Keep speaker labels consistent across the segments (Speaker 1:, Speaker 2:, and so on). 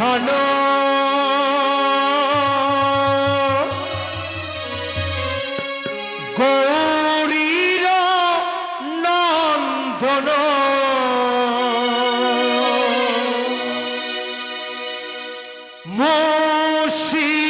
Speaker 1: শোনো গৌরীর নন্দন। মুশিক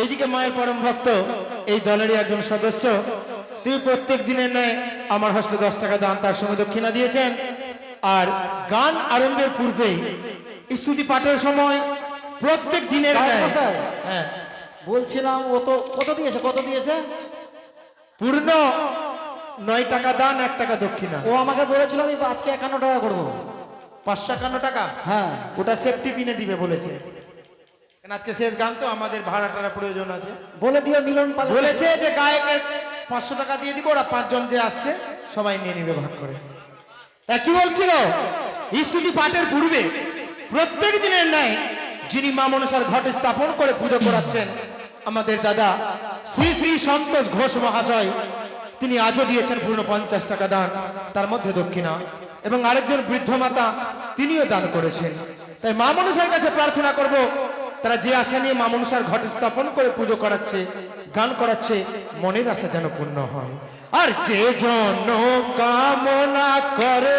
Speaker 1: এইদিকে মায়ের পরম ভক্ত এই দলেরই একজন সদস্য। তিনি প্রত্যেক দিনের ন্যায় আমার হস্তে দশ টাকা দান তার সঙ্গে দক্ষিণা দিয়েছেন। আর গান আরম্ভের পূর্বেই স্তুতি পাঠের সময় প্রত্যেক দিনের হ্যাঁ।
Speaker 2: বলছিলাম ও তো কত দিয়েছে কত দিয়েছে?
Speaker 1: পূর্ণ নয় টাকা দান এক টাকা দক্ষিণা।
Speaker 2: ও আমাকে বলেছিল আমি আজকে একান্ন টাকা করব।
Speaker 1: পাঁচশো একান্ন টাকা?
Speaker 2: হ্যাঁ।
Speaker 1: ওটা সেফটি পিনে দিবে বলেছে। কেন আজকে শেষ গান তো আমাদের ভাড়া টাড়া প্রয়োজন আছে।
Speaker 2: বলে দিও মিলন পাল।
Speaker 1: বলেছে যে গায়কের পাঁচশো টাকা দিয়ে দিব ওরা পাঁচজন যে আসছে সবাই নিয়ে নিবে ভাগ করে। কি বলছিল? স্তুতি পাঠের পূর্বে প্রত্যেক দিনের ন্যায় যিনি মা মনসার ঘট স্থাপন করে পুজো করাচ্ছেন আমাদের দাদা শ্রী শ্রী সন্তোষ ঘোষ মহাশয় তিনি আজও দিয়েছেন পূর্ণ পঞ্চাশ টাকা দান তার মধ্যে দক্ষিণা। এবং আরেকজন বৃদ্ধ মাতা তিনিও দান করেছেন। তাই মা মনসার কাছে প্রার্থনা করব তারা যে আশা নিয়ে মা মনসার ঘট স্থাপন করে পুজো করাচ্ছে, গান করাচ্ছে, মনের আশা যেন পূর্ণ হয়। আর যে জন কামনা করে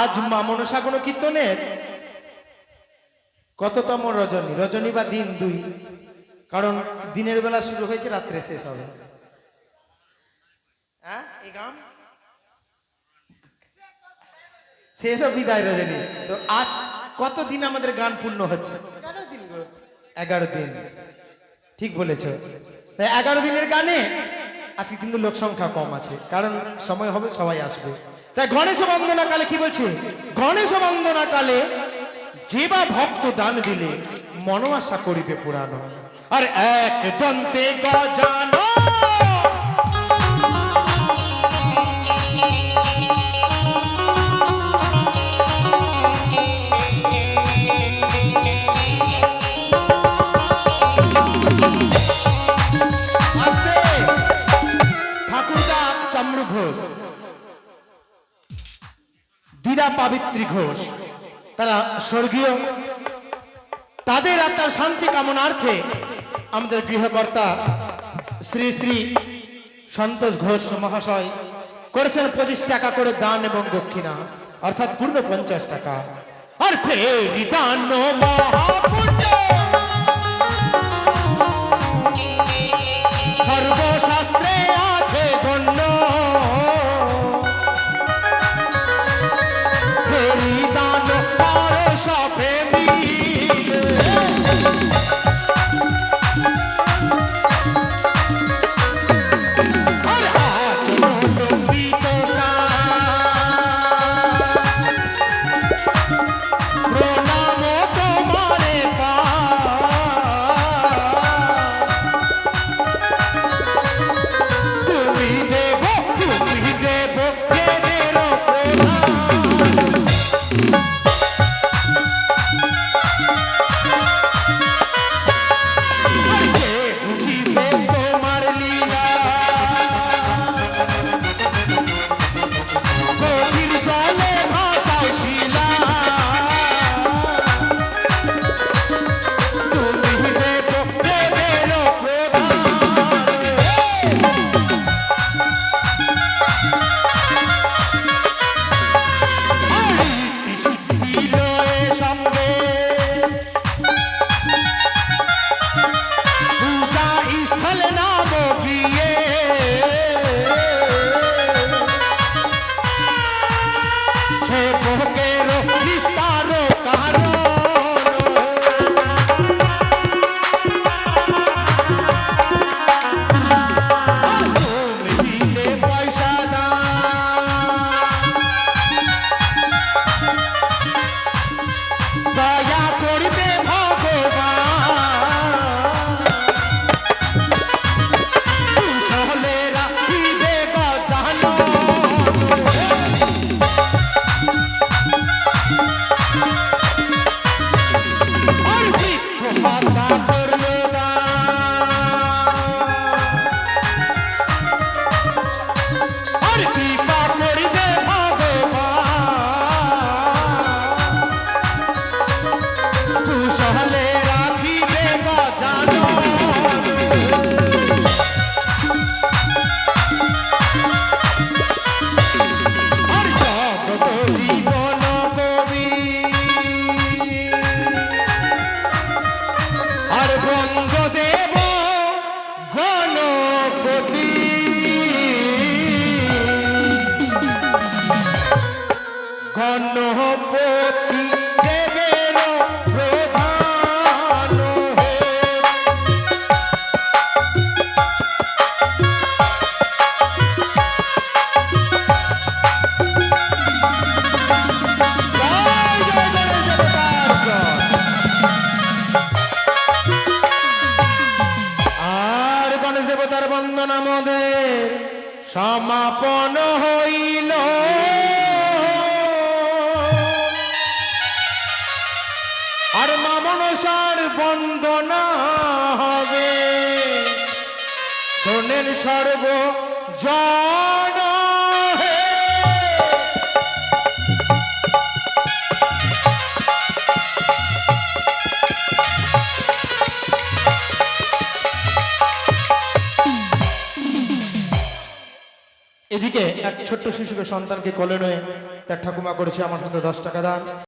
Speaker 1: আজ কীর্তনের কততম রজনী? রজনী বা দিন দুই, কারণ দিনের বেলা শুরু হয়েছে, রাত্রে শেষ হবে। হ্যাঁ এই গান হবে বিদায় রজনী তো আজ কতদিন আমাদের গান পূর্ণ হচ্ছে? এগারো দিন ঠিক বলেছ। তাই এগারো দিনের গানে আজকে কিন্তু লোক সংখ্যা কম আছে কারণ সময় হবে সবাই আসবে। তাই গণেশ বন্দনা কালে কি বলছে? গণেশ বন্দনা কালে যে বা ভক্ত দান দিলে মন আশা করিবে পুরানো আর এক দন্তে গজানো ঘোষ। দিদা পাবিত্রী ঘোষ। তারা স্বর্গীয়। তাদের আত্মার শান্তি কামনার্থে আমাদের গৃহকর্তা শ্রী শ্রী সন্তোষ ঘোষ মহাশয় করেছেন পঁচিশ টাকা করে দান এবং দক্ষিণা, অর্থাৎ পূর্ণ পঞ্চাশ টাকা। অর্থে দান মহাপুণ্য। শোনেন সর্ব জন এদিকে এক ছোট্ট শিশুকে সন্তানকে কোলে নিয়ে তার ঠাকুমা করেছে আমার কাছে দশ টাকা দান।